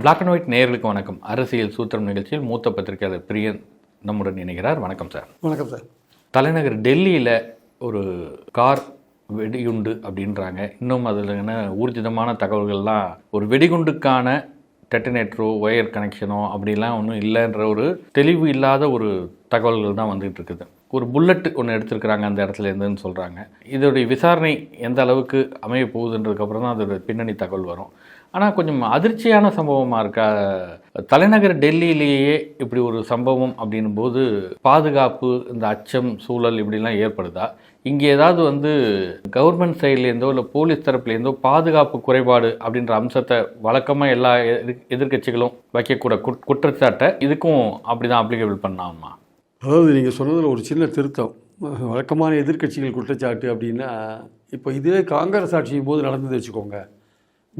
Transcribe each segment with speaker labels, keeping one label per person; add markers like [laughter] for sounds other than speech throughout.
Speaker 1: Black and white நேயர்களுக்கு வணக்கம். அரசியல் சூத்திரம் நிகழ்ச்சியில் மூத்த பத்திரிகையாளர் பிரியன் நம்முடன் இணைகிறார். வணக்கம் சார்.
Speaker 2: வணக்கம் சார்.
Speaker 1: தலைநகர் டெல்லியில் ஒரு கார் வெடிகுண்டு அப்படின்றாங்க. இன்னும் அதில் என்ன ஊர்ஜிதமான தகவல்கள்லாம் ஒரு வெடிகுண்டுக்கான டெட்டனேட்டரோ ஒயர் கனெக்ஷனோ அப்படிலாம் ஒன்றும் இல்லைன்ற ஒரு தெளிவு இல்லாத ஒரு தகவல்கள் தான் வந்துகிட்டு இருக்குது. ஒரு புல்லட் ஒன்று எடுத்திருக்கிறாங்க அந்த இடத்துல இருந்துன்னு சொல்கிறாங்க இதோடைய விசாரணை எந்த அளவுக்கு அமைய போகுதுன்றதுக்கப்புறம் தான் அதோட பின்னணி தகவல் வரும். ஆனால் கொஞ்சம் அதிர்ச்சியான சம்பவமாக இருக்கா? தலைநகர் டெல்லியிலேயே இப்படி ஒரு சம்பவம் அப்படின்னும் போது பாதுகாப்பு இந்த அச்சம் சூழல் இப்படிலாம் ஏற்படுதா? இங்கே ஏதாவது வந்து கவர்மெண்ட் சைட்லேருந்தோ இல்லை போலீஸ் தரப்புலேருந்தோ பாதுகாப்பு குறைபாடு அப்படின்ற அம்சத்தை வழக்கமாக எல்லா எதிர் எதிர்க்கட்சிகளும் வைக்கக்கூட குட்- குற்றச்சாட்டை இதுக்கும் அப்படி தான் அப்ளிகபிள் பண்ணாமா?
Speaker 2: அதாவது நீங்கள் சொன்னதில் ஒரு சின்ன திருத்தம். வழக்கமான எதிர்க்கட்சிகள் குற்றச்சாட்டு அப்படின்னா இப்போ இதுவே காங்கிரஸ் ஆட்சியும் போது நடந்தது வச்சுக்கோங்க.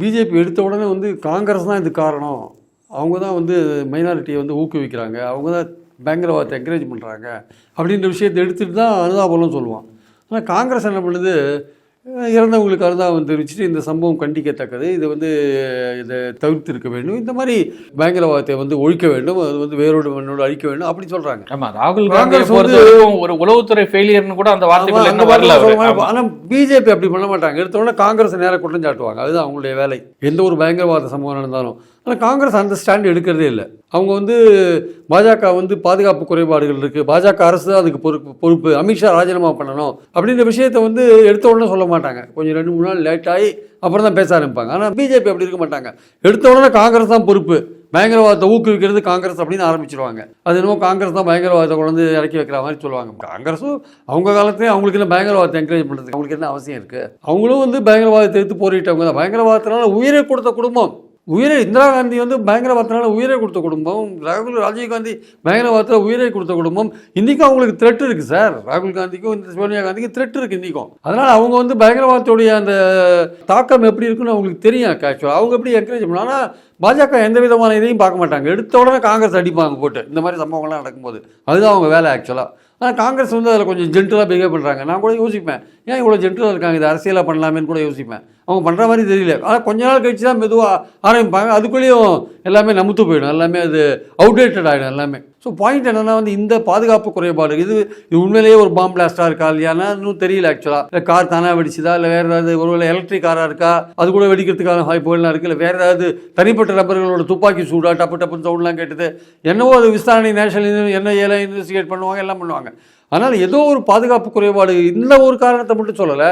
Speaker 2: பிஜேபி எடுத்த உடனே வந்து காங்கிரஸ் தான் இது காரணம். அவங்க தான் வந்து மைனாரிட்டியை வந்து ஊக்குவிக்கிறாங்க. அவங்க தான் பயங்கரவாதத்தை என்கரேஜ் பண்ணுறாங்க அப்படின்ற விஷயத்தை எடுத்துகிட்டு தான் அனுதாபம்லாம் சொல்லுவான். ஆனால் காங்கிரஸ் என்ன பண்ணுது? இறந்தவங்களுக்கு அனுதாபம் தெரிவிச்சுட்டு இந்த சம்பவம் கண்டிக்கத்தக்கது. இது வந்து இதை தவிர்த்திருக்க வேண்டும். இந்த மாதிரி பயங்கரவாதத்தை வந்து ஒழிக்க வேண்டும். அது வந்து வேரோடு மண்ணோடு அழிக்க வேண்டும். அப்படி சொல்கிறாங்க
Speaker 1: ஆமா ராகுல்
Speaker 2: காங்கிரஸ் வந்து-
Speaker 1: ஒரு உளவுத்துறை ஃபெயிலியர்னு கூட அந்த வார்த்தைகள் என்ன வரல.
Speaker 2: ஆனால் பிஜேபி அப்படி பண்ண மாட்டாங்க. எடுத்த உடனே காங்கிரஸ் நேரம் குற்றம் சாட்டுவாங்க அதுதான் அவங்களுடைய வேலை. எந்த ஒரு பயங்கரவாத சம்பவம் நடந்தாலும். ஆனால் காங்கிரஸ் அந்த ஸ்டாண்ட் எடுக்கிறதே இல்லை. அவங்க வந்து பாஜக வந்து பாதுகாப்பு குறைபாடுகள் இருக்குது பாஜக அரசு தான் அதுக்கு பொறுப்பு பொறுப்பு. அமித்ஷா ராஜினாமா பண்ணணும். அப்படின்ற விஷயத்தை வந்து எடுத்த உடனே சொல்ல மாட்டாங்க. கொஞ்சம் ரெண்டு மூணு நாள் லேட் ஆகி அப்புறம் தான் பேச ஆரம்பிப்பாங்க. ஆனால் பிஜேபி அப்படி இருக்க மாட்டாங்க. எடுத்த உடனே காங்கிரஸ் தான் பொறுப்பு. பயங்கரவாதத்தை ஊக்குவிக்கிறது காங்கிரஸ் அப்படின்னு ஆரம்பிச்சிருவாங்க. அது என்னமோ காங்கிரஸ் தான் பயங்கரவாதத்தை கொண்டு வந்து இறக்கி வைக்கிற மாதிரி சொல்லுவாங்க. காங்கிரஸும் அவங்க காலத்துலேயே அவங்களுக்கு என்ன பயங்கரவாதத்தை என்கரேஜ் பண்ணுறதுக்கு அவங்களுக்கு என்ன அவசியம் இருக்குது அவங்களும் வந்து பயங்கரவாதத்தை எடுத்து போரிட்டவங்க தான். பயங்கரவாதத்தினால உயிரை கொடுத்த குடும்பம். உயிரை இந்திரா காந்தி வந்து பயங்கரவாதத்தினால உயிரை கொடுத்த குடும்பம் ராகுல் ராஜீவ் காந்தி பயங்கரவாதத்தில் உயிரை கொடுத்த குடும்பம் இன்றைக்கும் அவங்களுக்கு த்ரெட் இருக்குது சார். ராகுல் காந்திக்கும் இந்த சோனியா காந்திக்கும் த்ரெட் இருக்குது இன்றைக்கும் அதனால் அவங்க வந்து பயங்கரவாதத்துடைய அந்த தாக்கம் எப்படி இருக்குன்னு அவங்களுக்கு தெரியும் ஆக்சுவலாக அவங்க எப்படி என்கரேஜ் பண்ணலாம் ஆனால் பாஜக எந்த விதமான இதையும் பார்க்க மாட்டாங்க. எடுத்த உடனே காங்கிரஸ் அடிப்பாங்க போட்டு. இந்த மாதிரி சம்பவங்கள்லாம் நடக்கும்போது. அதுதான் அவங்க வேலை ஆக்சுவலாக ஆனால் காங்கிரஸ் வந்து அதில் கொஞ்சம் ஜென்டலாக பிஹேவ் பண்ணுறாங்க நான் கூட யோசிப்பேன். ஏன் இவ்வளோ ஜென்டலாக இருக்காங்க? இது அரசியலாக பண்ணலாமேன்னு கூட யோசிப்பேன். அவங்க பண்ணுற மாதிரி தெரியல. ஆனால் கொஞ்ச நாள் கழிச்சு தான் மெதுவாக ஆரம்பிப்பாங்க. அதுக்குள்ளேயும் எல்லாமே நமுத்து போயிடும். எல்லாமே அது அவுடேட்டட் ஆகிடும் எல்லாமே. ஸோ பாயிண்ட் என்னென்னா வந்து இந்த பாதுகாப்பு குறைபாடு. இது இது உண்மையிலேயே ஒரு பாம் பிளாஸ்டாக இருக்கா இல்லையானா இன்னும் தெரியல ஆக்சுவலாக இல்லை கார் தானாக வெடிச்சுதா? இல்லை வேறு ஏதாவது ஒருவேளை எலக்ட்ரிக் காராக இருக்கா? அது கூட வெடிக்கிறதுக்கான வாய்ப்புகள்லாம் இருக்குது இல்லை வேறு ஏதாவது தனிப்பட்ட நபர்களோட துப்பாக்கி சூடா டப்பு டப்புன்னு சவுண்ட்லாம் கேட்டது என்னவோ அது விசாரணை நேஷனல் ஏழை இன்வெஸ்டிகேட் பண்ணுவாங்க எல்லாம் பண்ணுவாங்க. அதனால் ஏதோ ஒரு பாதுகாப்பு குறைபாடு இந்த ஒரு காரணத்தை மட்டும் சொல்லலை.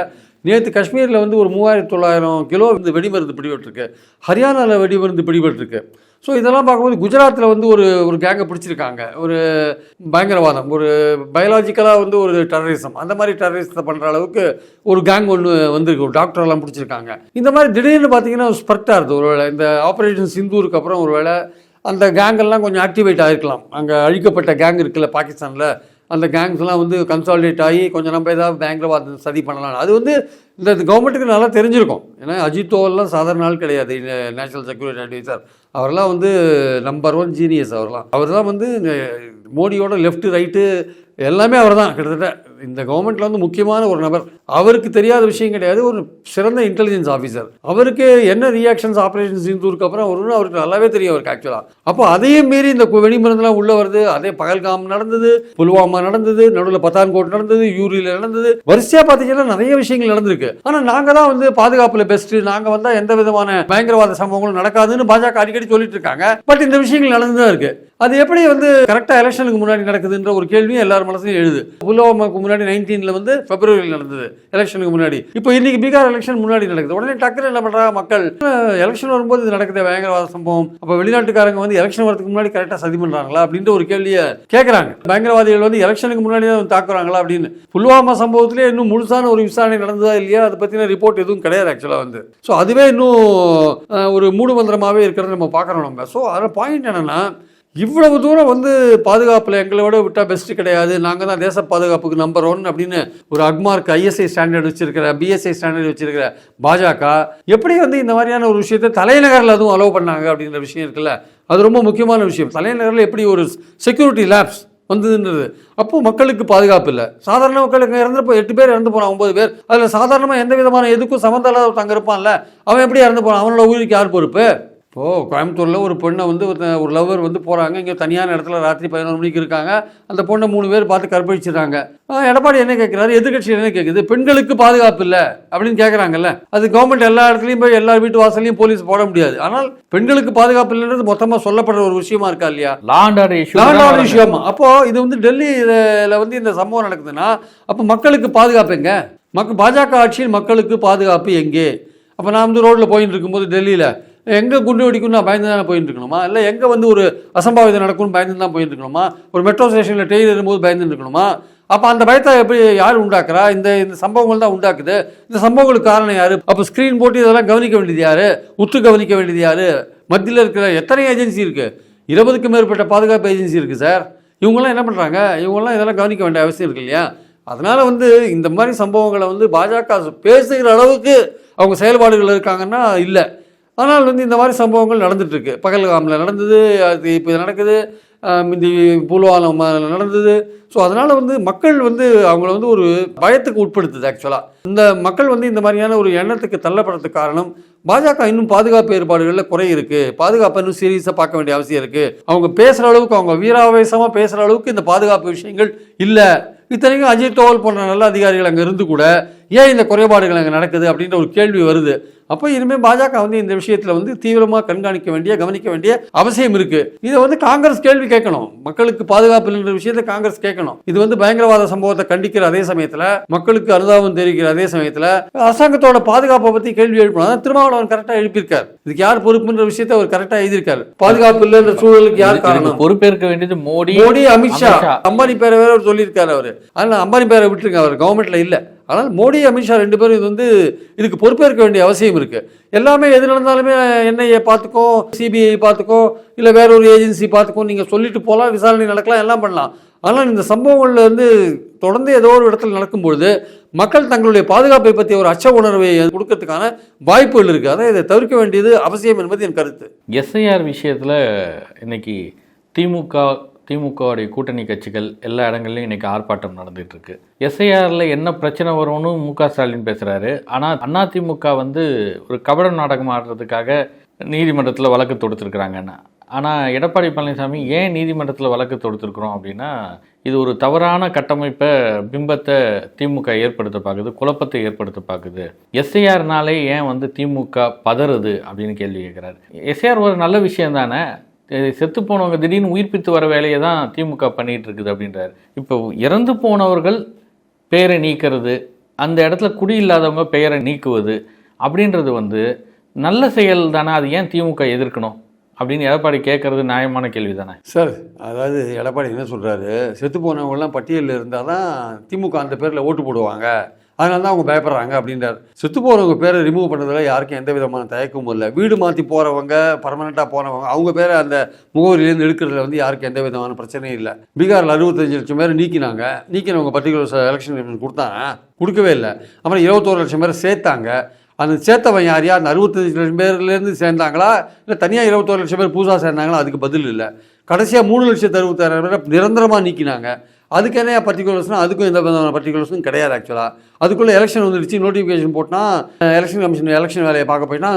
Speaker 2: நேற்று காஷ்மீரில் வந்து ஒரு மூவாயிரத்தி தொள்ளாயிரம் கிலோ வந்து வெடிமருந்து பிடிபட்டிருக்கு. ஹரியானாவில் வெடிமருந்து பிடிபட்டிருக்கு. ஸோ இதெல்லாம் பார்க்கும்போது குஜராத்தில் வந்து ஒரு ஒரு கேங்கை பிடிச்சிருக்காங்க. ஒரு பயங்கரவாதம் ஒரு பயாலாஜிக்கலாக வந்து ஒரு டெரரிசம் அந்த மாதிரி டெரரிசத்தை பண்ணுற அளவுக்கு ஒரு கேங் ஒன்று வந்திருக்கு. ஒரு டாக்டரெல்லாம் பிடிச்சிருக்காங்க. இந்த மாதிரி திடீர்னு பார்த்தீங்கன்னா ஸ்பர்ட்டாக ஒரு ஒருவேளை இந்த ஆப்ரேஷன் சிந்தூருக்கு அப்புறம் ஒருவேளை அந்த கேங்கெல்லாம் கொஞ்சம் ஆக்டிவேட் ஆகிருக்கலாம் அங்கே அழிக்கப்பட்ட கேங் இருக்குல்ல பாகிஸ்தானில். அந்த கேங்ஸ்லாம் வந்து கன்சாலிடேட் ஆகி கொஞ்சம் நம்ம ஏதாவது பயங்கரவாத சதி பண்ணலாம். அது வந்து இந்த கவர்மெண்ட்டுக்கு நல்லா தெரிஞ்சிருக்கும். ஏன்னா அஜித்தோல்லாம் சாதாரண ஆள் கிடையாது. நேஷனல் செக்யூரிட்டி அட்வைசர் அவரெல்லாம் வந்து நம்பர் ஒன் ஜீனியஸ் அவர்லாம். அவர் தான் வந்து மோடியோட லெஃப்ட் ரைட்டு எல்லாமே அவர் தான் கிட்டத்தட்ட இந்த கவர்மெண்ட்டில் வந்து முக்கியமான ஒரு நபர். அவருக்கு தெரியாத விஷயம் கிடையாது. ஒரு சிறந்த இன்டெலிஜென்ஸ் ஆஃபீஸர் அவருக்கு என்ன ரியாக்ஷன்ஸ் ஆப்ரேஷன் இருந்ததுக்கு அப்புறம் வரும்னு அவருக்கு நல்லாவே தெரியும் அவருக்கு ஆக்சுவலாக அப்போ அதையும் மீறி இந்த வெடிமருந்துலாம் உள்ளே வருது. அதே பகல்காம் நடந்தது புல்வாமா நடந்தது நடுவில் பத்தான்கோட் நடந்தது யூரியில் நடந்தது. வரிசையாக பார்த்தீங்கன்னா நிறைய விஷயங்கள் நடந்திருக்கு. ஆனால் நாங்கள் தான் வந்து பாதுகாப்பில் பெஸ்ட்டு நாங்கள் வந்தால் எந்த விதமான பயங்கரவாத சம்பவங்களும் நடக்காதுன்னு பாஜக அடிக்கடி சொல்லிட்டு இருக்காங்க. பட் இந்த விஷயங்கள் நடந்து தான் இருக்கு. அது எப்படி வந்து கரெக்டாக எலெக்ஷனுக்கு முன்னாடி நடக்குதுன்ற ஒரு கேள்வியும் எல்லாரும் மனசுலையும் எழுது. புல்வாமாக்கு முன்னாடி நைன்டீனில் வந்து பிப்ரவரியில் நடந்தது எலெக்ஷனுக்கு முன்னாடி. இப்போ இன்னைக்கு பீகார் எலெக்ஷன் முன்னாடி நடக்குது. உடனே டக்குனு என்ன பண்ணுறாங்க மக்கள்? எலெக்ஷன் வரும்போது இது நடக்குது பயங்கரவாத சம்பவம். அப்போ வெளிநாட்டுக்காரங்க வந்து எலெக்ஷன் வரதுக்கு முன்னாடி கரெக்டாக சதி பண்ணுறாங்களா அப்படின்ற ஒரு கேள்வியை கேட்குறாங்க பயங்கரவாதிகள் வந்து எலெக்ஷனுக்கு முன்னாடி தான் தாக்குறாங்களா அப்படின்னு. புல்வாமா சம்பவத்திலே இன்னும் முழுசான ஒரு விசாரணை நடந்ததா இல்லையா? அதை பற்றின ரிப்போர்ட் எதுவும் கிடையாது ஆக்சுவலாக வந்து. ஸோ அதுவே இன்னும் ஒரு மூடுமந்திரமாகவே இருக்கிறத நம்ம பார்க்குறோம் நம்ம. ஸோ அதில் பாயிண்ட் என்னென்னா இவ்வளவு தூரம் வந்து பாதுகாப்பில் எங்களை விட விட்டால் பெஸ்ட்டு கிடையாது. நாங்கள் தான் தேச பாதுகாப்புக்கு நம்பர் ஒன் அப்படின்னு ஒரு அக்மார்க் ஐஎஸ்ஐ ஸ்டாண்டர்ட் வச்சிருக்கிற பிஎஸ்ஐ ஸ்டாண்டர்ட் வச்சிருக்கிற பாஜக எப்படி வந்து இந்த மாதிரியான ஒரு விஷயத்தை தலைநகரில் அதுவும் அலோவ் பண்ணாங்க அப்படின்ற விஷயம் இருக்குல்ல? அது ரொம்ப முக்கியமான விஷயம். தலைநகரில் எப்படி ஒரு செக்யூரிட்டி லேப்ஸ் வந்ததுன்றது. அப்போ மக்களுக்கு பாதுகாப்பு இல்லை. சாதாரண மக்களுக்கு இறந்துப்போ எட்டு பேர் இறந்து போனான் ஒன்பது பேர். அதில் சாதாரணமாக எந்த விதமான எதுக்கும் சம்மந்தம் இல்லாத தங்க இருப்பான்ல. அவன் எப்படி இறந்து போகிறான் அவனோட உயிருக்கு யார் பொறுப்பு? இப்போது கோயம்புத்தூரில் ஒரு பெண்ணை வந்து ஒரு லவ்வர் வந்து போகிறாங்க இங்கே தனியான இடத்துல ராத்திரி பதினொரு மணிக்கு இருக்காங்க. அந்த பொண்ணை மூணு பேர் பார்த்து கற்பழிச்சிடுறாங்க. எடப்பாடி என்ன கேட்குறாரு எதிர்கட்சி என்ன கேட்குது பெண்களுக்கு பாதுகாப்பு இல்லை அப்படின்னு கேட்குறாங்கல்ல அது கவர்மெண்ட் எல்லா இடத்துலையும் போய் எல்லா வீட்டு வாசல்லையும் போலீஸ் போட முடியாது. ஆனால் பெண்களுக்கு பாதுகாப்பு இல்லைன்றது மொத்தமாக சொல்லப்படுற ஒரு விஷயமா இருக்கா இல்லையா?
Speaker 1: லா அண்ட் ஆர்டர் இஷ்யூ
Speaker 2: நாடாளு விஷயமா அப்போ இது வந்து டெல்லியில் வந்து இந்த சம்பவம் நடக்குதுன்னா அப்போ மக்களுக்கு பாதுகாப்பு எங்க? மக்கள் பாஜக ஆட்சியில் மக்களுக்கு பாதுகாப்பு எங்கே? அப்போ நான் வந்து ரோட்டில் போயிட்டு இருக்கும்போது டெல்லியில் எங்கே குண்டு வெடிக்கும்னு நான் பயந்து தானே போயிட்டு இருக்கணுமா இல்லை எங்கே வந்து ஒரு அசம்பாவிதம் நடக்கும்னு பயந்து தான் போயிட்டு இருக்கணுமா ஒரு மெட்ரோ ஸ்டேஷனில் ட்ரெயின் இருக்கும்போது பயந்து இருக்கணுமா அப்போ அந்த பயத்தை எப்படி யார் உண்டாக்குறா? இந்த இந்த சம்பவங்கள் தான் உண்டாக்குது. இந்த சம்பவங்களுக்கு காரணம் யார்? அப்போ ஸ்க்ரீன் போட்டு இதெல்லாம் கவனிக்க வேண்டியது யார்? உத்து கவனிக்க வேண்டியது யார்? மத்தியில் இருக்கிற எத்தனை ஏஜென்சி இருக்குது இருபதுக்கும் மேற்பட்ட பாதுகாப்பு ஏஜென்சி இருக்குது சார் இவங்கெல்லாம் என்ன பண்ணுறாங்க இவங்கெல்லாம் இதெல்லாம் கவனிக்க வேண்டிய அவசியம் இருக்கு இல்லையா? அதனால் வந்து இந்த மாதிரி சம்பவங்களை வந்து பாஜக பேசுகிற அளவுக்கு அவங்க செயல்பாடுகள் இருக்காங்கன்னா இல்லை. ஆனால் வந்து இந்த மாதிரி சம்பவங்கள் நடந்துட்டு பகல்காமில் நடந்தது அது இப்போ நடக்குது இந்த புல்வாலம் நடந்தது. ஸோ அதனால் வந்து மக்கள் வந்து அவங்கள வந்து ஒரு பயத்துக்கு உட்படுத்துது ஆக்சுவலாக இந்த மக்கள் வந்து இந்த மாதிரியான ஒரு எண்ணத்துக்கு தள்ளப்படுறதுக்கு காரணம் பாஜக இன்னும் பாதுகாப்பு ஏற்பாடுகளில் குறை இருக்குது பாதுகாப்பு இன்னும் சீரியஸாக பார்க்க வேண்டிய அவசியம் இருக்குது அவங்க பேசுகிற அளவுக்கு அவங்க வீராவேசமாக பேசுகிற அளவுக்கு இந்த பாதுகாப்பு விஷயங்கள் இல்லை. இத்தனைக்கும் அஜித் தோவல் போன்ற நல்ல அதிகாரிகள் அங்கே இருந்து கூட ஏன் இந்த குறைபாடுகள் அங்கே நடக்குது அப்படின்ற ஒரு கேள்வி வருது. அப்போ இனிமேல் பாஜக வந்து இந்த விஷயத்தில் வந்து தீவிரமாக கண்காணிக்க வேண்டிய கவனிக்க வேண்டிய அவசியம் இருக்கு. இதை வந்து காங்கிரஸ் கேள்வி கேட்கணும். மக்களுக்கு பாதுகாப்பு இல்லைன்ற விஷயத்தை காங்கிரஸ் கேட்கணும். இது வந்து பயங்கரவாத சம்பவத்தை கண்டிக்கிற அதே சமயத்தில் மக்களுக்கு அனுதாபம் தெரிவிக்கிற அதே சமயத்தில் அரசாங்கத்தோட பாதுகாப்பை பற்றி கேள்வி எழுப்பணும். திருமாவளவன் கரெக்டாக எழுப்பியிருக்கார். இதுக்கு யார் பொறுப்புன்ற விஷயத்தை அவர் கரெக்டாக எழுதியிருக்காரு. பாதுகாப்பு இல்லைன்ற சூழலுக்கு யார் காரணம்?
Speaker 1: பொறுப்பேற்க வேண்டியது மோடி
Speaker 2: மோடி அமித்ஷா.
Speaker 1: அமித்ஷா.
Speaker 2: அம்பானி பேரை வேற அவர் சொல்லியிருக்காரு அவரு. அதனால அம்பானி பேரை விட்டுருங்க அவர் கவர்மெண்ட்ல இல்ல. ஆனால் மோடி அமித்ஷா ரெண்டு பேரும் இது வந்து இதுக்கு பொறுப்பேற்க வேண்டிய அவசியம் இருக்கு. எல்லாமே எது நடந்தாலுமே என்ஐஏ பார்த்துக்கோ சிபிஐ பார்த்துக்கோ இல்லை வேற ஒரு ஏஜென்சி பார்த்துக்கோ நீங்கள் சொல்லிட்டு போகலாம் விசாரணை நடக்கலாம் எல்லாம் பண்ணலாம். ஆனால் இந்த சம்பவங்களில் வந்து தொடர்ந்து ஏதோ ஒரு இடத்துல நடக்கும்பொழுது மக்கள் தங்களுடைய பாதுகாப்பை பற்றிய ஒரு அச்ச உணர்வை கொடுக்கறதுக்கான வாய்ப்புகள் இருக்குது அதை இதை தவிர்க்க வேண்டியது அவசியம் என்பது என் கருத்து.
Speaker 1: எஸ்ஐஆர் விஷயத்தில் இன்னைக்கு திமுக திமுகவுடைய கூட்டணி கட்சிகள் எல்லா இடங்கள்லையும் இன்றைக்கி ஆர்ப்பாட்டம் நடந்துட்டு இருக்கு. எஸ்ஐஆரில் என்ன பிரச்சனை வரும்னு மு க ஸ்டாலின் பேசுகிறாரு ஆனால் அதிமுக வந்து ஒரு கபட நாடகம் ஆடுறதுக்காக நீதிமன்றத்தில் வழக்கு தொடுத்துருக்குறாங்கன்னு. ஆனால் எடப்பாடி பழனிசாமி ஏன் நீதிமன்றத்தில் வழக்கு தொடுத்துருக்குறோம் அப்படின்னா இது ஒரு தவறான கட்டமைப்பை பிம்பத்தை திமுக ஏற்படுத்த பார்க்குது குழப்பத்தை ஏற்படுத்த பார்க்குது எஸ்ஐஆர்னாலே ஏன் வந்து திமுக பதறுது அப்படின்னு கேள்வி கேட்குறாரு எஸ்ஐஆர் ஒரு நல்ல விஷயம் தானே செத்து போனவங்க திடீர்னு உயிர்ப்பித்து வர வேலையை தான் திமுக பண்ணிகிட்டு இருக்குது அப்படின்றாரு. இப்போ இறந்து போனவர்கள் பெயரை நீக்கிறது அந்த இடத்துல குடி இல்லாதவங்க பெயரை நீக்குவது அப்படின்றது வந்து நல்ல செயல் தானே அது ஏன் திமுக எதிர்க்கணும் அப்படின்னு எடப்பாடி கேட்குறது நியாயமான கேள்வி தானே
Speaker 2: சார் அதாவது எடப்பாடி என்ன சொல்கிறாரு செத்து போனவங்கலாம் பட்டியலில் இருந்தால் தான் திமுக அந்த பேரில் ஓட்டு போடுவாங்க. அதனால தான் அவங்க பயப்படுறாங்க அப்படின்றார். செத்து போகிறவங்க பேரை ரிமூவ் பண்ணுறதுல யாருக்கும் எந்த விதமான தயக்கமும் இல்லை. வீடு மாற்றி போகிறவங்க பர்மனெண்ட்டாக போனவங்க அவங்க பேரை அந்த முகவரியிலேருந்து எடுக்கிறதுல வந்து யாருக்கும் எந்த விதமான பிரச்சனையும் இல்லை. பீகாரில் அறுபத்தஞ்சு லட்சம் பேர் நீக்கினாங்க. நீக்கினவங்க பர்டிகுலர் எலெக்ஷன் கொடுத்தாங்க கொடுக்கவே இல்லை. அப்புறம் இருபத்தோரு லட்சம் பேர் சேர்த்தாங்க. அந்த சேர்த்தவன் யார்? யார்? அந்த அறுபத்தஞ்சு லட்சம் பேர்லேருந்து சேர்ந்தாங்களா? இல்லை தனியாக இருபத்தோரு லட்சம் பேர் புதுசாக சேர்ந்தாங்களா? அதுக்கு பதில் இல்லை. கடைசியாக மூணு லட்சத்து அறுபத்தாயிரம் பேரை நிரந்தரமாக நீக்கினாங்க. அதுக்கு என்ன பர்டிகுலர்ஸ்னால் அதுக்கும் எந்த விதமான பர்டிகுலர்ஸும் கிடையாது ஆக்சுவலாக அதுக்குள்ளே எலெக்ஷன் வந்துடுச்சு நோட்டிஃபிகேஷன் போட்டால் எலெக்ஷன் கமிஷன் எலெக்ஷன் வேலையை பார்க்க போயிட்டா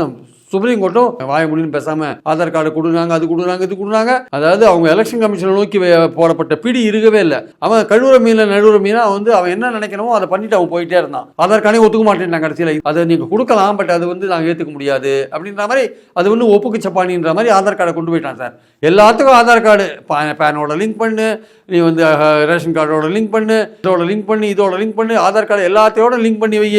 Speaker 2: சுப்ரீம் கோர்ட்டும் வாய பேசாம பேசாமல் ஆதார் கார்டு கொடுக்குறாங்க அது கொடுக்குறாங்க இது கொடுக்குறாங்க. அதாவது அவங்க எலெக்ஷன் கமிஷனை நோக்கி போடப்பட்ட பிடி இருக்கவே இல்லை. அவன் கழுவுற மீன நடுவுற மீனா வந்து அவன் என்ன நினைக்கணுமோ அதை பண்ணிட்டு அவன் போயிட்டே இருந்தான். ஆதார் கார்டே ஒத்துக்க மாட்டேன் கடைசியில். அதை நீங்கள் கொடுக்கலாம் பட் அது வந்து நாங்கள் ஏற்றுக்க முடியாது அப்படின்ற மாதிரி அது வந்து ஒப்புக்கு சப்பானின்ற மாதிரி ஆதார் கார்டை கொண்டு போயிட்டான் சார். எல்லாத்துக்கும் ஆதார் கார்டு பேனோட லிங்க் பண்ணு நீ வந்து ரேஷன் கார்டோட லிங்க் பண்ணு இதோட லிங்க் பண்ணி இதோட லிங்க் பண்ணு ஆதார் கார்டு எல்லாத்தையோட லிங்க் பண்ணி வை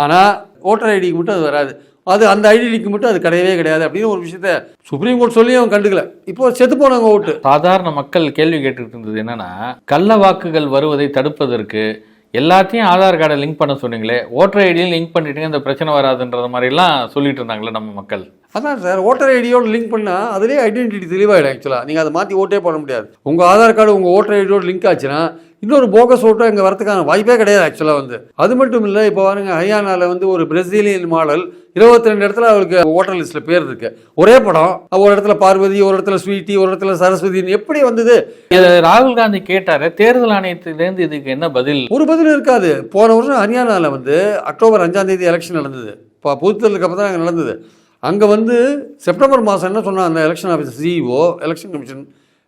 Speaker 2: ஆனால் ஓட்டர் ஐடிக்கு மட்டும் அது வராது. அது அந்த ஐடிக்கு மட்டும் அது கிடையவே கிடையாது அப்படின்னு ஒரு விஷயத்த சுப்ரீம் கோர்ட் சொல்லி அவன் கண்டுக்கல. இப்போ செத்து போனவங்க ஓட்டு.
Speaker 1: சாதாரண மக்கள் கேள்வி கேட்டுட்டு இருந்தது என்னன்னா கள்ள வாக்குகள் வருவதை தடுப்பதற்கு எல்லாத்தையும் ஆதார் கார்டை லிங்க் பண்ண சொன்னீங்களே ஓட்டர் ஐடியும் லிங்க் பண்ணிட்டீங்க இந்த பிரச்சனை வராதுன்றது மாதிரிலாம் சொல்லிட்டு இருந்தாங்களே நம்ம மக்கள்.
Speaker 2: அதான் சார் ஓட்டர் ஐடியோட லிங்க் பண்ணால் அதுலேயே ஐடென்டிட்டி தெளிவாயிடும் ஆக்சுவலாக நீங்கள் அதை மாற்றி ஓட்டே போட முடியாது. உங்கள் ஆதார் கார்டு உங்கள் ஓட்டர் ஐடியோட லிங்க் ஆச்சுன்னா இன்னொரு போகஸ் ஓட்டோ இங்கே வரதுக்கான வாய்ப்பே கிடையாது ஆக்சுவலாக வந்து. அது மட்டும் இல்லை இப்போ பாருங்க ஹரியானாவில் வந்து ஒரு பிரசீலியன் மாடல் இருபத்தி ரெண்டு இடத்துல அவருக்கு ஓட்டர் லிஸ்ட்டில் பேர் இருக்கு. ஒரே படம் ஒரு இடத்துல பார்வதி ஒரு இடத்துல ஸ்வீட்டி ஒரு இடத்துல சரஸ்வதின்னு எப்படி வந்தது?
Speaker 1: ராகுல் காந்தி கேட்டாரு தேர்தல் ஆணையத்திலேருந்து இதுக்கு என்ன பதில்?
Speaker 2: ஒரு பதிலும் இருக்காது. போன வருஷம் ஹரியானாவில் வந்து அக்டோபர் அஞ்சாம் தேதி எலெக்ஷன் நடந்தது. இப்போ பொதுத்தேர்தலுக்கு அப்புறம் தான் நடந்தது. அங்கே வந்து செப்டம்பர் மாதம் என்ன சொன்னால் அந்த election office CEO election commission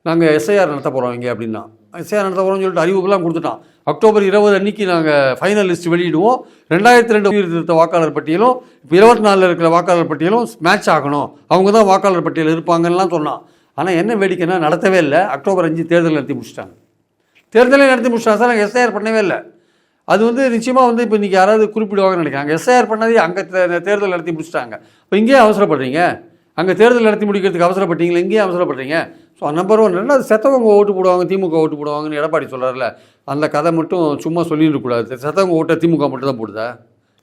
Speaker 2: நாங்கள் எஸ்ஐஆர் நடத்த போகிறோம் இங்கே அப்படின்னா. எஸ்ஐஆர் நடத்த போகிறோம்னு சொல்லிட்டு அறிவிப்புலாம் கொடுத்துட்டான். அக்டோபர் இருபது அன்னைக்கு நாங்கள் ஃபைனல் லிஸ்ட் வெளியிடுவோம். ரெண்டாயிரத்தி ரெண்டு உயிர்த்திருத்த வாக்காளர் பட்டியலும் இப்போ இருபத்தி நாலில் இருக்கிற வாக்காளர் பட்டியலும் மேட்ச் ஆகணும். அவங்க தான் வாக்காளர் பட்டியல் இருப்பாங்கலாம் சொன்னான். ஆனால் என்ன வேடிக்கைன்னா நடத்தவே இல்லை. அக்டோபர் அஞ்சு தேர்தல் நடத்தி முடிச்சிட்டாங்க. தேர்தலே நடத்தி முடிச்சிட்டாங்க. சார் நாங்கள் எஸ்ஐஆர் பண்ணவே இல்லை. அது வந்து நிச்சயமாக வந்து இப்போ இன்றைக்கி யாராவது குறிப்பிடுவாங்கன்னு நினைக்கிறாங்க. எஸ்ஐஆர் பண்ணதே அங்கே தேர்தல் நடத்தி முடிச்சிட்டாங்க. இப்போ இங்கேயே அவசரப்படுறீங்க? அங்கே தேர்தல் நடத்தி முடிக்கிறதுக்கு அவசரப்பட்டீங்களா? இங்கேயே அவசரப்படுறீங்க? ஸோ நம்பர் ஒன் ரெண்டாவது செத்தவங்க ஓட்டு போடுவாங்க திமுக ஓட்டு போடுவாங்கன்னு எடப்பாடி சொல்கிறார்ல அந்த கதை மட்டும் சும்மா சொல்லிடக்கூடாது செத்தவங்க ஓட்டை திமுக மட்டும் தான் போடுதா?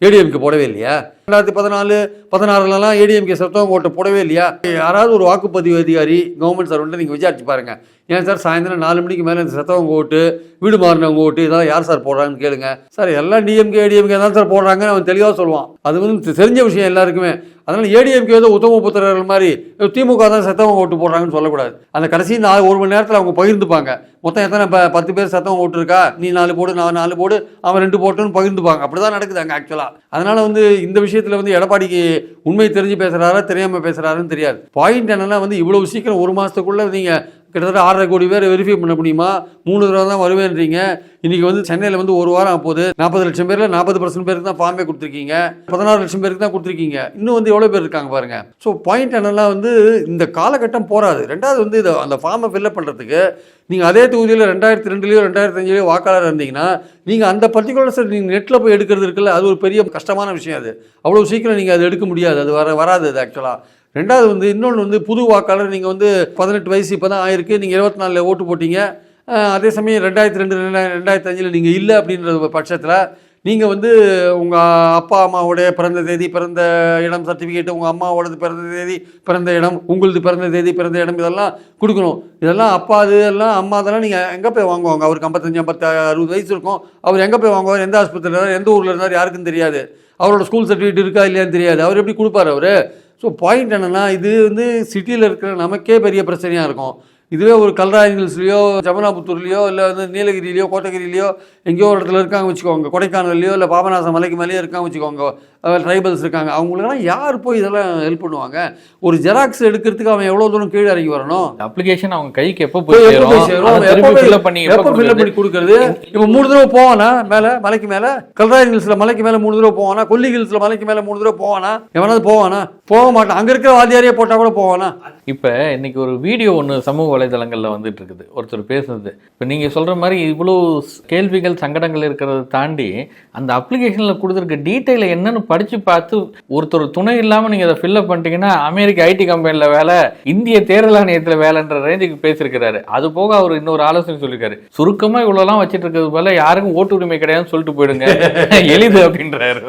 Speaker 2: ஏடிஎம்கே போடவே இல்லையா? ரெண்டாயிரத்தி பதினாலு பதினாறுலலாம் ஏடிஎம்கே சத்தம் ஓட்டு போடவே இல்லையா? யாராவது ஒரு வாக்குப்பதிவு அதிகாரி கவர்மெண்ட் சர்வெண்ட்டை நீங்கள் விசாரிச்சு பாருங்க. ஏன் சார் சாயந்தரம் நாலு மணிக்கு மேலே இந்த சத்தவங்க ஓட்டு வீடு மாறினவங்க ஓட்டு இதெல்லாம் யார் சார் போடுறாங்கன்னு கேளுங்க. சார் எல்லாம் டிஎம்கே ஏடிஎம்கே தான் சார் போடுறாங்கன்னு அவன் தெளிவாக சொல்லுவான். அது வந்து தெரிஞ்ச விஷயம் எல்லாருக்குமே. அதனால் ஏடிஎம்கே ஏதோ உத்தம புத்திரர்கள் மாதிரி திமுக தான் சத்தவங்க ஓட்டு போடுறாங்கன்னு சொல்லக்கூடாது. அந்த கடைசி நாலு ஒரு மணி நேரத்தில் அவங்க பகிர்ந்துப்பாங்க. மொத்தம் எத்தனை ப பத்து பேர் சத்தம் ஓட்டு இருக்கா நீ நாலு போடு நான் நாலு போடு அவன் ரெண்டு போட்டுன்னு பகிர்ந்துப்பாங்க. அப்படி தான் நடக்குது அங்கே ஆக்சுவலாக அதனால் வந்து இந்த விஷயத்தில் வந்து எடப்பாடிக்கு உண்மை தெரிஞ்சு பேசுகிறாரா தெரியாமல் பேசுகிறாருன்னு தெரியாது. பாயிண்ட் என்னென்னா வந்து இவ்வளோ சீக்கிரம் ஒரு மாதத்துக்குள்ளே நீங்கள் கிட்டத்தட்ட ஆறரை கோடி பேர் வெரிஃபை பண்ண முடியுமா? மூணு தடவை தான் வருவேன்றீங்க. இன்றைக்கி வந்து சென்னையில் வந்து ஒரு வாரம் போகுது நாற்பது லட்சம் பேரில் நாற்பது பர்சன்ட் பேருக்கு தான் ஃபார்மே கொடுத்துருக்கீங்க. பதினாறு லட்சம் பேருக்கு தான் கொடுத்துருக்கீங்க. இன்னும் வந்து எவ்வளோ பேர் இருக்காங்க பாருங்கள் ஸோ பாயிண்ட் என்னென்னா வந்து இந்த காலகட்டம் போராது ரெண்டாவது வந்து இதை அந்த ஃபார்மை ஃபில்அப் பண்ணுறதுக்கு நீங்கள் அதே தொகுதியில் ரெண்டாயிரத்தி ரெண்டுலேயோ ரெண்டாயிரத்தி அஞ்சுலேயோ வாக்காளர் இருந்தீங்கன்னா நீங்கள் அந்த பர்டிகுலர் சார் நீங்கள் நெட்டில் போய் எடுக்கிறது இருக்குல்ல அது ஒரு பெரிய கஷ்டமான விஷயம் அது. அவ்வளோ சீக்கிரம் நீங்கள் அது எடுக்க முடியாது. அது வர வராது அது ஆக்சுவலாக ரெண்டாவது வந்து இன்னொன்று வந்து புது வாக்காளர் நீங்கள் வந்து பதினெட்டு வயசு இப்போ தான் ஆயிருக்கு நீங்கள் இருபத்தி நாலில் ஓட்டு போட்டீங்க. அதே சமயம் ரெண்டாயிரத்தி ரெண்டு ரெண்டாயிரத்தி அஞ்சில் நீங்கள் இல்லை அப்படின்ற பட்சத்தில் நீங்கள் வந்து உங்கள் அப்பா அம்மாவோடைய பிறந்த தேதி பிறந்த இடம் சர்டிஃபிகேட் உங்கள் அம்மாவோடது பிறந்த தேதி பிறந்த இடம் உங்களது பிறந்த தேதி பிறந்த இடம் இதெல்லாம் கொடுக்கணும். இதெல்லாம் அப்பா அது எல்லாம் அம்மா அதெல்லாம் நீங்கள் எங்கே போய் வாங்குவாங்க? அவருக்கு ஐம்பத்தஞ்சு ஐம்பத்தி அறுபது வயசு இருக்கும். அவர் எங்கே போய் வாங்குவார்? எந்த ஆஸ்பத்திரியில் இருந்தார்? எந்த ஊரில் இருந்தார்? யாருக்கும் தெரியாது. அவரோட ஸ்கூல் சர்டிஃபிகேட் இருக்கா இல்லையான்னு தெரியாது. அவர் எப்படி கொடுப்பார் அவர்? ஸோ பாயிண்ட் என்னென்னா இது வந்து சிட்டியில் இருக்கிற நமக்கே பெரிய பிரச்சனையாக இருக்கும். இதுவே ஒரு கல்ராய் ஹில்ஸ்லையோ ஜமுனாபுத்தூர்லையோ இல்லை வந்து நீலகிரிலையோ கோட்டகிரிலேயோ எங்கேயோ ஒரு இடத்துல இருக்காங்க வச்சுக்கோங்க. கொடைக்கானல்லையோ இல்லை பாபநாசம் மலைக்கு மேலேயோ இருக்காங்க வச்சுக்கோங்க. ட்ரைபல்ஸ் இருக்காங்க. அவங்களுக்கெல்லாம் யார் போய் இதெல்லாம் ஹெல்ப் பண்ணுவாங்க? ஒரு ஜெராக்ஸ் எடுக்கிறதுக்கு அவன் எவ்வளோ தூரம் கீழே இறங்கி வரணும்?
Speaker 1: அப்ளிகேஷன் அவங்க கைக்கு எப்போ
Speaker 2: போய் எப்போ
Speaker 1: up பண்ணி எப்போ
Speaker 2: up பண்ணி கொடுக்கறது? இப்போ மூணு தடவை போவானா? மேலே மலைக்கு மேலே? கல்ராய் ஹில்ஸில் மலைக்கு மேலே மூணு தடவை போவானா? கொல்லி ஹில்ஸில் மலைக்கு மேலே மூணு தடவை போவானா? எவனாவது போவானா? போக மாட்டான். அங்கே இருக்கிற வாத்தியாரியே போட்டால் கூட போவானா?
Speaker 1: இப்போ இன்னைக்கு ஒரு வீடியோ ஒன்று சமூக வலைதளங்களில் வந்துட்டு இருக்குது ஒருத்தர் பேசுனது. இப்போ நீங்கள் சொல்கிற மாதிரி இவ்வளோ கேள்விகள் சங்கடங்கள் இருக்கிறத தாண்டி அந்த அப்ளிகேஷனில் கொடுத்துருக்க டீட்டெயிலை என்னன்னு படித்து பார்த்து ஒருத்தர் துணை இல்லாமல் நீங்கள் அதை ஃபில்அப் பண்ணிட்டீங்கன்னா அமெரிக்க ஐடி கம்பெனியில் வேலை இந்திய தேர்தல் ஆணையத்தில் வேலைன்ற ரேஞ்சுக்கு பேசியிருக்கிறாரு. அது போக அவர் இன்னொரு ஆலோசனை சொல்லியிருக்காரு. சுருக்கமாக இவ்வளோலாம் வச்சுட்டு இருக்கிறது போல யாருக்கும் ஓட்டு உரிமை கிடையாதுன்னு சொல்லிட்டு போயிடுங்க. [laughs] எளிது அப்படின்றாரு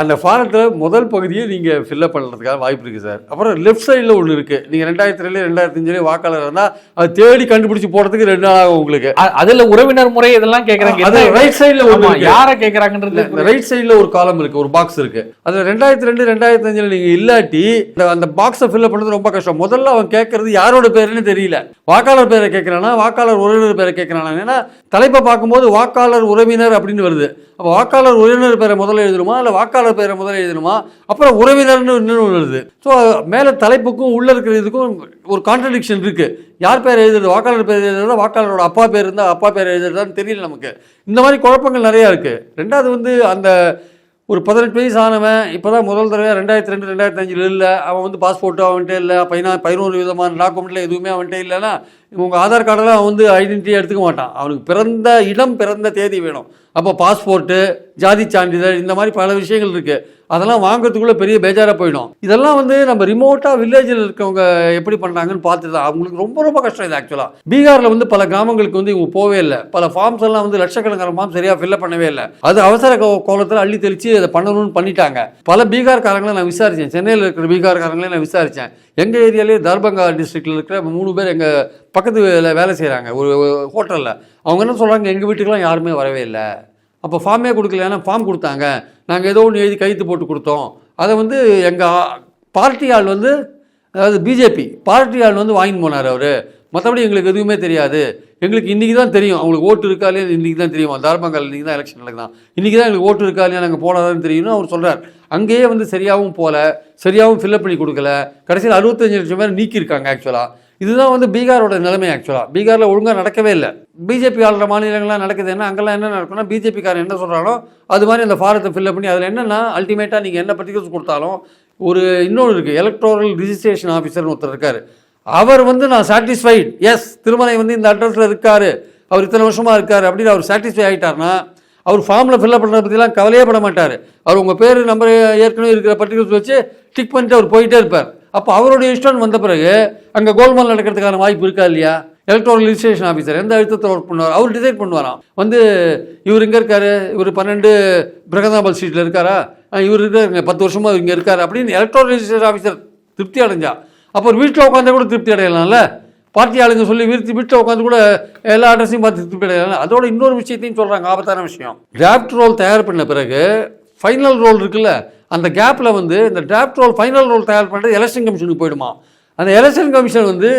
Speaker 2: அந்த ஃபாரத்தில் முதல் பகுதியை நீங்கள் ஃபில்அப் பண்ணுறதுக்காக வாய்ப்பு இருக்குது சார் அப்புறம் லெஃப்ட் சைடில் ஒன்று இருக்குது நீங்கள் ரெண்டாயிரத்தி ரெண்டு ரெண்டாயிரத்தி அஞ்சுலேயே வாக்காளர் இருந்தால் அது தேடி கண்டுபிடிச்சி போகிறதுக்கு ரெண்டு நாள் ஆகும் உங்களுக்கு.
Speaker 1: அதுல உறவினர் முறை இதெல்லாம் கேக்குறாங்க.
Speaker 2: அது ரைட் சைடில் ஒன்று இருக்கு.
Speaker 1: யார கேக்குறாங்கன்றது
Speaker 2: இந்த ரைட் சைடில் ஒரு காலம் இருக்கு ஒரு பாக்ஸ் இருக்கு. அதுல ரெண்டாயிரத்தி ரெண்டு ரெண்டாயிரத்தி அஞ்சுல நீங்க இல்லாட்டி அந்த பாக்ஸை ஃபில்அப் பண்ணுறது ரொம்ப கஷ்டம். முதல்ல அவன் கேட்கறது யாரோட பேருன்னு தெரியல. வாக்காளர் பேரை கேட்கறானா வாக்காளர் உறவினர் பேரை கேட்கறானா ஏன்னா தலைப்பை பார்க்கும்போது வாக்காளர் உறவினர் அப்படின்னு வருது. அப்போ வாக்காளர் உறவினர் பெயரை முதல்ல எழுதணுமா? இல்லை வாக்காளர் பெயரை முதல்ல எழுதணுமா? அப்புறம் உறவினர்னு இன்னொன்று எழுது ஸோ மேலே தலைப்புக்கும் உள்ளே இருக்கிற இதுக்கும் ஒரு கான்ட்ரடிக்ஷன் இருக்குது யார் பேர் எழுதுறது? வாக்காளர் பேர் எழுதுறதா? வாக்காளரோட அப்பா பேர் இருந்தால் அப்பா பேர் எழுதுறதான்னு தெரியல நமக்கு. இந்த மாதிரி குழப்பங்கள் நிறையா இருக்குது ரெண்டாவது வந்து அந்த ஒரு பதினெட்டு வயசு ஆனவன் இப்போ தான் முதல் தடவை ரெண்டாயிரத்தி ரெண்டு ரெண்டாயிரத்தி அஞ்சில் இல்லை. அவன் வந்து பாஸ்போர்ட்டு அவன்கிட்ட இல்லை. பதினா பதினோரு விதமான டாக்குமெண்ட்டில் எதுவுமே அவன்கிட்ட இல்லைன்னா உங்கள் ஆதார் கார்டெல்லாம் அவன் வந்து ஐடென்டிட்டி எடுத்துக்க மாட்டான். அவனுக்கு பிறந்த இடம் பிறந்த தேதி வேணும். அப்போ பாஸ்போர்ட்டு ஜாதி சான்றிதழ் இந்த மாதிரி பல விஷயங்கள் இருக்குது அதெல்லாம் வாங்குறதுக்குள்ளே பெரிய பேஜாராக போயிடும். இதெல்லாம் வந்து நம்ம ரிமோட்டாக வில்லேஜில் இருக்கவங்க எப்படி பண்ணுறாங்கன்னு பார்த்துட்டு தான். அவங்களுக்கு ரொம்ப ரொம்ப கஷ்டம் இது ஆக்சுவலாக பீகாரில் வந்து பல கிராமங்களுக்கு வந்து இவங்க போவே இல்லை. பல ஃபார்ம்ஸ் எல்லாம் வந்து லட்சக்கணக்கான ஃபார்ம் சரியாக ஃபில்அப் பண்ணவே இல்லை. அது அவசர கோ- கோலத்தில் அள்ளி தெளித்து அதை பண்ணணும்னு பண்ணிட்டாங்க. பல பீகார்காரங்களை நான் விசாரித்தேன் சென்னையில் இருக்கிற பீகார்காரங்களே நான் விசாரித்தேன் எங்கள் ஏரியாலே தர்பங்கா டிஸ்ட்ரிக்டில் இருக்கிற மூணு பேர் எங்கள் பக்கத்து வேலை செய்கிறாங்க ஒரு ஹோட்டலில் அவங்க என்ன சொல்கிறாங்க எங்கள் வீட்டுக்கெல்லாம் யாருமே வரவே இல்லை. அப்போ ஃபார்மே கொடுக்கல ஏன்னா ஃபார்ம் கொடுத்தாங்க. நாங்கள் ஏதோ ஒன்று எழுதி கைத்து போட்டு கொடுத்தோம். அதை வந்து எங்கள் பார்ட்டி ஆள் வந்து அதாவது பிஜேபி பார்ட்டி ஆள் வந்து வாங்கிட்டு போனார் அவர். மற்றபடி எங்களுக்கு எதுவுமே தெரியாது. எங்களுக்கு இன்றைக்கி தான் தெரியும். அவங்களுக்கு ஓட்டு இருக்கா இல்லையா இன்றைக்கி தான் தெரியும். தார்மங்கல் இன்றைக்கி தான் எலெக்ஷன் நடக்குதான் இன்றைக்கி தான் எங்களுக்கு ஓட்டு இருக்கா இல்லையா நாங்கள் போனாதான் தெரியும்னு அவர் சொல்கிறார் அங்கேயே வந்து சரியாகவும் போகல சரியாகவும் ஃபில்அப் பண்ணி கொடுக்கல. கடைசியில் அறுபத்தஞ்சு லட்சம் பேர் நீக்கியிருக்காங்க ஆக்சுவலாக இதுதான் வந்து பீகாரோட நிலைமை ஆக்சுவலாக பீகாரில் ஒழுங்காக நடக்கவே இல்லை. பிஜேபி ஆளுற மாநிலங்கள்லாம் நடக்குதுன்னா அங்கெல்லாம் என்ன நடக்கும்னா பிஜேபிக்காரன் என்ன சொல்கிறானோ அது மாதிரி அந்த ஃபாரத்தை ஃபில்அப் பண்ணி அதில் என்னென்னா அல்டிமேட்டாக நீங்கள் என்ன பர்டிகுலர்ஸ் கொடுத்தாலும் ஒரு இன்னொன்று இருக்குது எலக்ட்ரோரல் ரிஜிஸ்ட்ரேஷன் ஆஃபீஸர்னு ஒருத்தர் இருக்கார். அவர் வந்து நான் சாட்டிஸ்ஃபைட் எஸ் திருமலை வந்து இந்த அட்ரஸில் இருக்கார். அவர் இத்தனை வருஷமாக இருக்கார் அப்படின்னு அவர் சாட்டிஸ்ஃபை ஆகிட்டார்னா அவர் ஃபார்மில் ஃபில்அப் பண்ணுறத பற்றிலாம் கவலையே பட மாட்டார். அவர் உங்கள் பேர் நம்பர் ஏற்கனவே இருக்கிற பர்டிகுலர்ஸ் வச்சு டிக் பண்ணிட்டு அவர் போயிட்டே இருப்பார். அப்போ அவருடைய இஷ்டம் வந்த பிறகு அங்கே கோல்மால் நடக்கிறதுக்கான வாய்ப்பு இருக்கா இல்லையா? எலக்ட்ரோரல் ரிஜிஸ்ட்ரேஷன் ஆஃபீஸர் எந்த அழுத்தத்தில் ஒர்க் பண்ணுவார்? அவர் டிசைட் பண்ணுவாராம். வந்து இவர் இங்கே இருக்காரு இவர் பன்னெண்டு பிரகதாபால் ஸ்ட்ரீட்டில் இருக்காரா? இவர் இருக்காருங்க பத்து வருஷமாக இங்கே இருக்கார் அப்படின்னு எலக்ட்ரோரல் ரிஜிஸ்ட்ரேஷன் ஆஃபீஸர் திருப்தி அடைஞ்சா. அப்புறம் வீட்டில் உட்காந்து கூட திருப்தி அடையலாம்ல? பார்ட்டி ஆளுங்க சொல்லி வீட்டு வீட்டில் உட்காந்து கூட எல்லா அட்ரஸையும் பார்த்து திருப்தி அடையலாம் அதோட இன்னொரு விஷயத்தையும் சொல்கிறாங்க ஆபத்தான விஷயம். டிராஃப்ட் ரோல் தயார் பண்ண பிறகு ஃபைனல் ரோல் இருக்குல்ல? அந்த கேப்பில் வந்து இந்த டிராப்ட் ரோல் ஃபைனல் ரோல் தயார் பண்ணுறது எலெக்ஷன் கமிஷனுக்கு போயிடுமா. அந்த எலெக்ஷன் கமிஷன் வந்து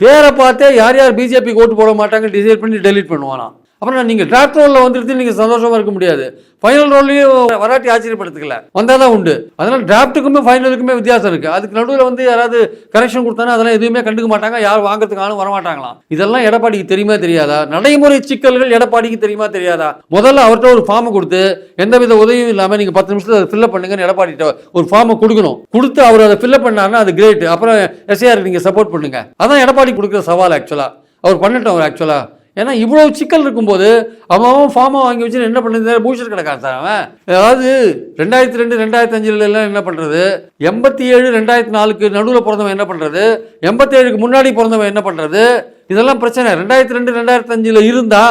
Speaker 2: பேரை பார்த்தே யார் யார் பிஜேபிக்கு ஓட்டு போட மாட்டாங்க டிசைட் பண்ணி டெலீட் பண்ணுவானா அப்புறம் நீங்கள் டிராஃப்ட் ரோலில் வந்துட்டு நீங்கள் சந்தோஷமாக இருக்க முடியாது. ஃபைனல் ரோல்லையும் வராட்டி ஆச்சரியப்படுத்துக்கல. வந்தால் தான் உண்டு. அதனால் டிராஃப்ட்டுக்குமே ஃபைனலுக்குமே வித்தியாசம் இருக்குது அதுக்கு நடுவில் வந்து யாராவது கரெக்ஷன் கொடுத்தானா அதெல்லாம் எதுவுமே கண்டுக்க மாட்டாங்க. யார் வாங்குறதுக்கு ஆளும் வரமாட்டாங்களாம் இதெல்லாம் எடப்பாடிக்கு தெரியுமா தெரியாதா? நடைமுறை சிக்கல்கள் எடப்பாடிக்கு தெரியுமா தெரியாதா? முதல்ல அவர்கிட்ட ஒரு ஃபார்மை கொடுத்து எந்தவித உதவியும் இல்லாமல் நீங்கள் பத்து நிமிஷத்தில் அதை ஃபில்லப் பண்ணுங்கன்னு எடப்பாடிட்ட ஒரு ஃபார்மை கொடுக்கணும். கொடுத்து அவர் அதை ஃபில்லப் பண்ணாருன்னா அது கிரேட் அப்புறம் எஸ்ஏஆர் நீங்கள் சப்போர்ட் பண்ணுங்க. அதான் எடப்பாடி கொடுக்குற சவால் ஆக்சுவலாக அவர் பண்ணட்டும் அவர் ஆக்சுவலாக ஏன்னா இவ்வளவு சிக்கல் இருக்கும்போது அவன் ஃபார்மை வாங்கி வச்சு என்ன பண்ணுறது பூஷர் கிடக்கான் சார் அவன். அதாவது ரெண்டாயிரத்தி ரெண்டு ரெண்டாயிரத்தி அஞ்சுல எல்லாம் என்ன பண்ணுறது எண்பத்தி ஏழு ரெண்டாயிரத்தி நாலுக்கு நடுவில் பிறந்தவன் என்ன பண்ணுறது எண்பத்தேழுக்கு முன்னாடி பிறந்தவன் என்ன பண்ணுறது இதெல்லாம் பிரச்சனை. ரெண்டாயிரத்தி ரெண்டு ரெண்டாயிரத்தி அஞ்சுல இருந்தா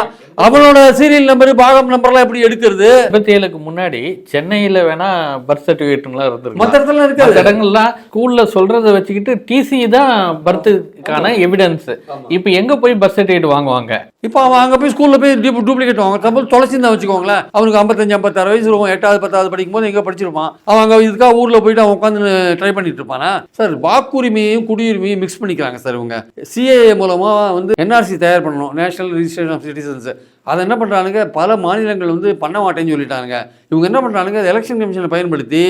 Speaker 2: அவனோட சீரியல் நம்பர் பாகம் நம்பர்லாம் எப்படி எடுக்கிறது?
Speaker 1: எண்பத்தி ஏழுக்கு முன்னாடி சென்னையில வேணா பர்த் சர்டிஃபிகேட்லாம் இருந்திருக்கு
Speaker 2: மற்ற இடத்துல
Speaker 1: மற்ற
Speaker 2: இருக்காது.
Speaker 1: இடங்கள்லாம் ஸ்கூல்ல சொல்றத வச்சுக்கிட்டு டிசி தான் பர்த்துக்கான எவிடன்ஸ் இப்போ எங்க போய் பர்த் சர்டிஃபிகேட் வாங்குவாங்க?
Speaker 2: இப்போ அவன் அங்கே போய் ஸ்கூலில் போய் டூப்ளிகேட் வாங்க சப்போஸ் தொலைச்சிருந்தா வச்சுக்கோங்களேன். அவனுக்கு ஐம்பத்தஞ்சு ஐம்பத்தாறு வயசு இருக்கும். எட்டாவது பத்தாவது படிக்கும் போது எங்கே படிச்சிருப்பான். அவன் அங்கே இதுக்காக ஊரில் போயிட்டு அவன் உட்காந்து ட்ரை பண்ணிட்டு இருப்பானா? சார் வாக்குரிமையும் குடியுரிமையும் மிக்ஸ் பண்ணிக்கிறாங்க சார் இவங்க. சிஏஏ மூலமாக வந்து என்ஆர்சி தயார் பண்ணணும். நேஷனல் ரிஜிஸ்ட்ரேஷன் ஆஃப் சிட்டிசன்ஸ் அதை என்ன பண்ணுறானுங்க பல மாநிலங்கள் வந்து பண்ண மாட்டேன்னு சொல்லிட்டானுங்க. இவங்க என்ன பண்ணுறானுங்க எலெக்ஷன் கமிஷனை பயன்படுத்தி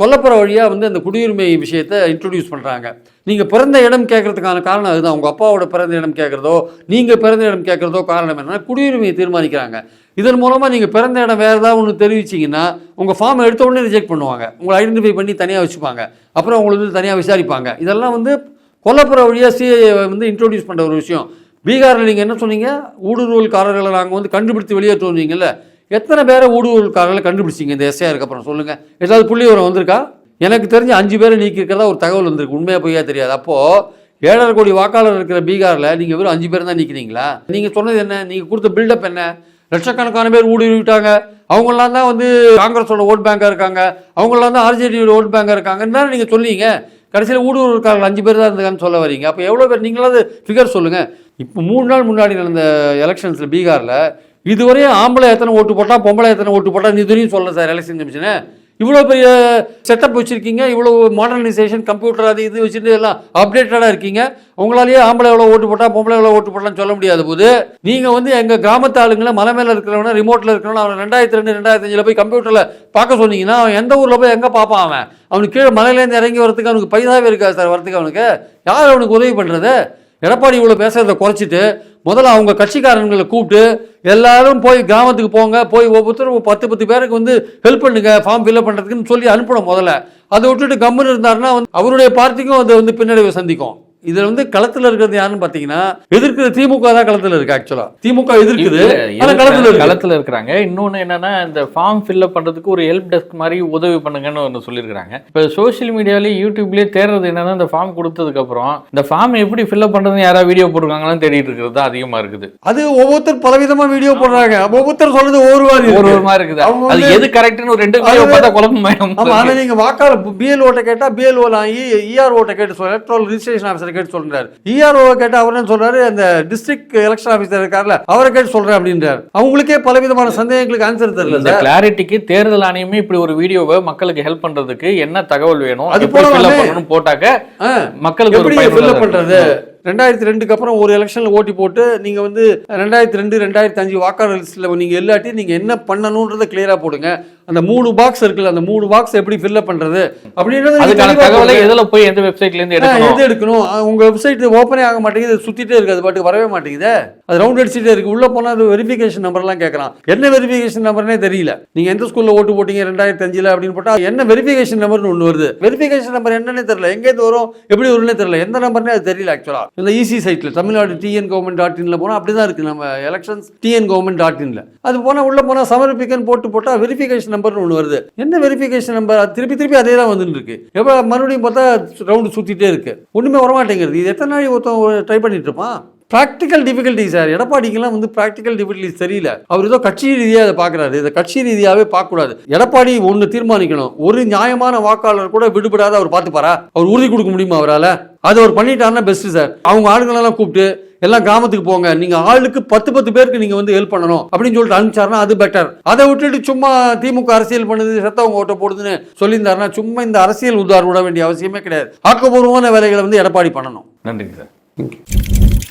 Speaker 2: கொல்லப்புற வழியாக வந்து அந்த குடியுரிமை விஷயத்தை இன்ட்ரடியூஸ் பண்ணுறாங்க நீங்கள் பிறந்த இடம் கேட்கறதுக்கான காரணம் அதுதான். உங்கள் அப்பாவோட பிறந்த இடம் கேட்குறதோ நீங்கள் பிறந்த இடம் கேட்குறதோ காரணம் என்னன்னா குடியுரிமையை தீர்மானிக்கிறாங்க. இதன் மூலமாக நீங்கள் பிறந்த இடம் வேறு ஏதாவது ஒன்று தெரிவிச்சிங்கன்னா உங்கள் ஃபார்மை எடுத்த உடனே ரிஜெக்ட் பண்ணுவாங்க. உங்களை ஐடென்டிஃபை பண்ணி தனியாக வச்சுப்பாங்க. அப்புறம் உங்களுக்கு வந்து தனியாக விசாரிப்பாங்க. இதெல்லாம் வந்து கொல்லப்புற வழியாக சிஏ வந்து இன்ட்ரோடியூஸ் பண்ணுற ஒரு விஷயம். பீகாரில் நீங்கள் என்ன சொன்னீங்க? ஊடுருவல்காரர்களை நாங்கள் வந்து கண்டுபிடித்து வெளியேற்றுவீங்கல்ல எத்தனை பேரை ஊடுருவல்காரர்களை கண்டுபிடிச்சிங்க இந்த எஸ்ஐஆருக்கு அப்புறம் சொல்லுங்கள் ஏதாவது புள்ளி உரம் வந்திருக்கா? எனக்கு தெரிஞ்சு அஞ்சு பேரை நீக்கிருக்கிறதா ஒரு தகவல் வந்திருக்கு. உண்மையாக பொய்யா தெரியாது. அப்போது ஏழரை கோடி வாக்காளர் இருக்கிற பீகாரில் நீங்கள் வெறும் அஞ்சு பேர் தான் நிற்கிறீங்களா நீங்கள் சொன்னது என்ன? நீங்கள் கொடுத்த பில்டப் என்ன? லட்சக்கணக்கான பேர் ஊடுருவிட்டாங்க. அவங்களாம் தான் வந்து காங்கிரஸோட ஓட் பேங்காக இருக்காங்க. அவங்களாம் தான் ஆர்ஜேடியோட ஓட் பேங்காக இருக்காங்கன்னு தானே நீங்கள் சொன்னீங்க? கடைசியில் ஊடுருவல்காரர்கள் அஞ்சு பேர் தான் இருந்தாங்கன்னு சொல்ல வரீங்க. அப்போ எவ்வளோ பேர்? நீங்களாவது ஃபிகர் சொல்லுங்கள் இப்போ மூணு நாள் முன்னாடி நடந்த எலெக்ஷன்ஸில் பீகாரில் இதுவரையும் ஆம்பளை எத்தனை ஓட்டு போட்டால் பொம்பளை எத்தனை ஓட்டு போட்டால் இதுவரையும் சொல்லல சார் எலெக்ஷன் கமிஷனு. இவ்வளோ பெரிய செட்டப் வச்சுருக்கீங்க இவ்வளோ மாடர்னைசேஷன் கம்ப்யூட்டர் அது இது வச்சுட்டு எல்லாம் அப்டேட்டடாக இருக்கீங்க. உங்களாலேயே ஆம்பளை எவ்வளோ ஓட்டு போட்டால் பொம்பளை எவ்வளோ ஓட்டு போட்டான்னு சொல்ல முடியாத போது. நீங்கள் வந்து எங்கள் கிராமத்து ஆளுங்களை மலை மேலே இருக்கிறவன ரிமோட்டில் இருக்கிறவன அவன் ரெண்டாயிரத்தி ரெண்டு ரெண்டாயிரத்தி அஞ்சில் போய் கம்ப்யூட்டரில் பார்க்க சொன்னீங்கன்னா அவன் எந்த ஊரில் போய் எங்கே பார்ப்பான் அவன்? அவனுக்கு கீழே மலையிலேருந்து இறங்கி வரதுக்கு அவனுக்கு பைசாவே இருக்காது சார் வரதுக்கு அவனுக்கு. யார் அவனுக்கு உதவி பண்ணுறது எடப்பாடி இவ்வளோ பேசுகிறத குறைச்சிட்டு முதல்ல அவங்க கட்சிக்காரங்களை கூப்பிட்டு எல்லாரும் போய் கிராமத்துக்கு போங்க போய் ஒவ்வொருத்தரும் பத்து பத்து பேருக்கு வந்து ஹெல்ப் பண்ணுங்க ஃபார்ம் ஃபில்அப் பண்ணுறதுக்குன்னு சொல்லி அனுப்பணும் முதல்ல. அதை விட்டுட்டு கம்முன்னு இருந்தாருன்னா வந்து அவருடைய பார்ட்டிக்கும் அது வந்து பின்னடைவை சந்திக்கும். இதில் வந்து களத்தில் இருக்கிறது யாருன்னு பார்த்தீங்கன்னா எதிர்க்கிற திமுக தான் களத்தில் இருக்கு ஆக்சுவலாக திமுக எதிர்க்குது ஆனால் களத்தில் இருக்கு.
Speaker 1: களத்துல இருக்கிறாங்க. இன்னொன்னு என்னன்னா இந்த ஃபார்ம் ஃபில்அப் பண்றதுக்கு ஒரு ஹெல்ப் டெஸ்க் மாதிரி உதவி பண்ணுங்கன்னு ஒன்று சொல்லியிருக்காங்க இப்போ சோஷியல் மீடியாலேயே யூடியூப்லேயே தேடுறது என்னன்னா இந்த ஃபார்ம் கொடுத்ததுக்கு அப்புறம் இந்த ஃபார்ம் எப்படி ஃபில்அப் பண்றதுன்னு யாராவது வீடியோ போட்டிருக்காங்களான்னு தேடிட்டு இருக்கிறது தான் அதிகமா இருக்குது.
Speaker 2: அது ஒவ்வொருத்தர் பலவிதமா வீடியோ போடுறாங்க. ஒவ்வொருத்தர் சொல்றது
Speaker 1: ஒரு
Speaker 2: இருக்கு.
Speaker 1: ஒரு மாதிரி இருக்குது. அது எது கரெக்ட்னு ஒரு ரெண்டு வீடியோ பார்த்தா குழப்பமாயிடும்
Speaker 2: ஆமா ஆனா நீங்க வாக்காளர் பிஎல் ஓட்ட கேட்டா பிஎல் ஓ இஆர் ஓட்ட கேட்டு எலக்ட்ரல் ரிஜிஸ்ட்ரேஷன் ஆஃபீஸர் கேட்டு சொல்றாரு. இஆர் ஓ கேட்டா அவர் என்ன சொல்றாரு? அந்த டிஸ்ட்ரிக்ட் எலெக்ஷன் ஆஃபீஸர் இருக்கார்ல அவரை கேட்டு சொல்றேன் அப்படின்றாரு. அவங்களுக்கே பலவிதமான சந்தேகங்களுக்கு ஆன்சர் தெரியல
Speaker 1: இந்த கிளாரிட்டிக்கு தேர்தல் ஆணையமே இப்படி ஒரு வீடியோவை மக்களுக்கு ஹெல்ப் பண்றதுக்கு என்ன தகவல் வேணும்?
Speaker 2: அது
Speaker 1: பண்ணணும் போட்டாக்க மக்களுக்கு
Speaker 2: எப்படி ஃபில்அப். பண்றது? ரெண்டாயிரத்தி ரெண்டுக்கு அப்புறம் ஒரு எலெக்ஷனில் ஓட்டி போட்டு நீங்கள் வந்து ரெண்டாயிரத்தி ரெண்டு ரெண்டாயிரத்தி அஞ்சு வாக்காளர் லிஸ்ட்டில் நீங்கள் இல்லாட்டி நீங்கள் என்ன பண்ணணுன்றதை கிளியராக போடுங்க. அந்த மூணு பாக்ஸ் இருக்குல்ல அந்த மூணு பாக்ஸ் எப்படி ஃபில்அப் பண்ணுறது அப்படின்றது
Speaker 1: தகவலை. எதுல போய் எந்த வெப்சைட்ல இருந்து
Speaker 2: ஆ,
Speaker 1: எடுக்கணும்?
Speaker 2: எது எடுக்கணும்? ஆ, உங்க வெப்சைட் ஓப்பனே ஆக மாட்டேங்குது சுத்திட்டே இருக்கு அது பாட்டுக்கு வரவே மாட்டேங்குதே. அது ரவுண்ட் அடிச்சுட்டே இருக்கு. உள்ள போனா அது வெரிஃபிகேஷன் நம்பர்லாம் கேட்கறான் என்ன வெரிஃபிகேஷன் நம்பர்னே தெரியல. நீங்க எந்த ஸ்கூல்ல ஓட்டு போட்டீங்க ரெண்டாயிரத்தி அஞ்சுல அப்படின்னு போட்டா என்ன வெரிஃபிகேஷன் நம்பர்னு ஒன்று வருது? வெரிஃபிகேஷன் நம்பர் என்னன்னே தெரியல. எங்கேருந்து வரும்? எப்படி வரும்னே தெரியல. எந்த நம்பர்னே அது தெரியல ஆக்சுவலா இந்த ஈசி சைட்டில் தமிழ்நாடு டிஎன் கவர்மெண்ட் டாட் போனால் அப்படிதான் இருக்குது நம்ம எலெக்ஷன்ஸ் டிஎன் கவர்மெண்ட் டாட் இனில் அது போனால் உள்ளே போனால் சமர்ப்பிக்கன்னு போட்டு போட்டால் வெரிஃபிகேஷன் நம்பர்னு ஒன்று வருது. என்ன வெரிஃபிகேஷன் நம்பர் திருப்பி திருப்பி அதே தான் வந்துட்டு இருக்கு. எப்போ மறுபடியும் பார்த்தா ரவுண்டு சுற்றிட்டே இருக்குது ஒன்றுமே வரமாட்டேங்கிறது. இது எத்தனை நாள் ஒருத்தன் ட்ரை பண்ணிட்டு இருப்பான்? ப்ராக்டிக்கல் டிஃபிகல்ட்டி சார் எடப்பாடிக்கெல்லாம் வந்து ப்ராக்டிக்கல் டிஃபிகல்ட்டிஸ் தெரியல. அவர் ஏதோ கட்சி ரீதியாக அதை பார்க்குறாரு. இதை கட்சி ரீதியாகவே பார்க்கக்கூடாது. எடப்பாடி ஒன்று தீர்மானிக்கணும். ஒரு நியாயமான வாக்காளர் கூட விடுபடாத அவர் பார்த்துப்பாரா? அவர் உறுதி கொடுக்க முடியுமா அவரால்? அது அவர் பண்ணிட்டாருன்னா பெஸ்ட்டு சார் அவங்க ஆளுங்களெல்லாம் கூப்பிட்டு எல்லாம் கிராமத்துக்கு போங்க. நீங்க ஆளுக்கு பத்து பத்து பேருக்கு நீங்க வந்து ஹெல்ப் பண்ணணும். அப்படின்னு சொல்லிட்டு அனுப்பிச்சாருன்னா அது பெட்டர் அதை விட்டுட்டு சும்மா திமுக அரசியல் பண்ணுது செத்தவங்க ஓட்ட போடுதுன்னு சொல்லியிருந்தாருன்னா சும்மா இந்த அரசியல் உதாரணம் விட வேண்டிய அவசியமே கிடையாது. ஆக்கப்பூர்வமான வேலைகளை வந்து எடப்பாடி பண்ணணும்.
Speaker 1: நன்றிங்க சார்